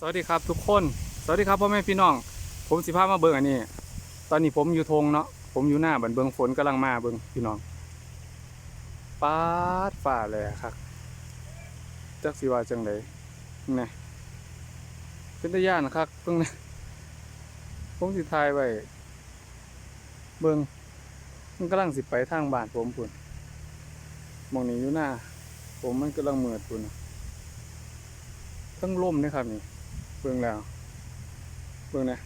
สวัสดีครับทุกคน สวัสดีครับพ่อแม่พี่น้อง ผมสิพามาเบิ่งอันนี้ ตอนนี้ผมอยู่ทงเนาะ ผมอยู่หน้าบันเบิงฝนกำลังมาเบิ่งพี่น้องปาดฝ่าเลยครับจักสิว่าจังไดนี่เป็นตะย่านคักเบิ่งนะผมสิถ่ายไว้เบิ่งมันกำลังสิไปทางบ้านผมพุ่นมองนี้อยู่หน้า ผมมันกำลังมืดพุ่นน่ะทั้งล่มนะครับนี่ เบิ่งแล้วเบิ่งนะ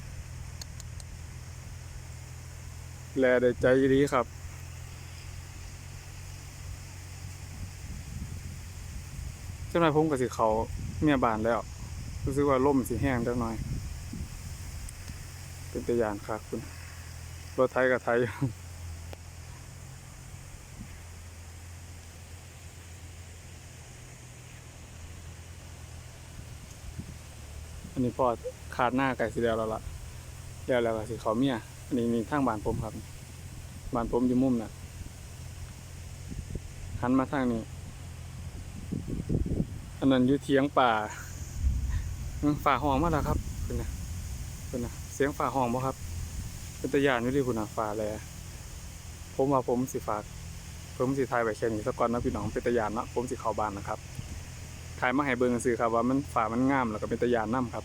แลได้ใจดีครับเจ้าหน่อยผมกับสิเขาเมียบานแล้ว รู้สึกว่าล่มสิแห้งจักหน่อย เป็นตะยานครับคุณรถไทยกับไทย นนี้พอขาดหน้าไก่สีแล้วแล้วล่ะแล้วแล้วก็สิเขาเมียอันนี้นี่ทางบ้านผมครับบ้านผมอยู่มุมน่ะหันมาทางนี้อันนั้นอยู่เทียงป่าฝ่าห้องมาแล้วครับเป็นนะเป็นนะเสียงฝ่าห้องบ่ครับเป็นตะยานอยู่ที่คุณนะฝ่าแลผมว่าผมสิฝากผมสิทายไปแค่นี้สักก่อนนะพี่น้องเป็นตะยานนะผมสิเข้าบ้านนะครับ ถ่ายมาให้เบิ่งซื้อครับว่ามันฝ่ามันงามแล้วก็เป็นตะยานนํครับ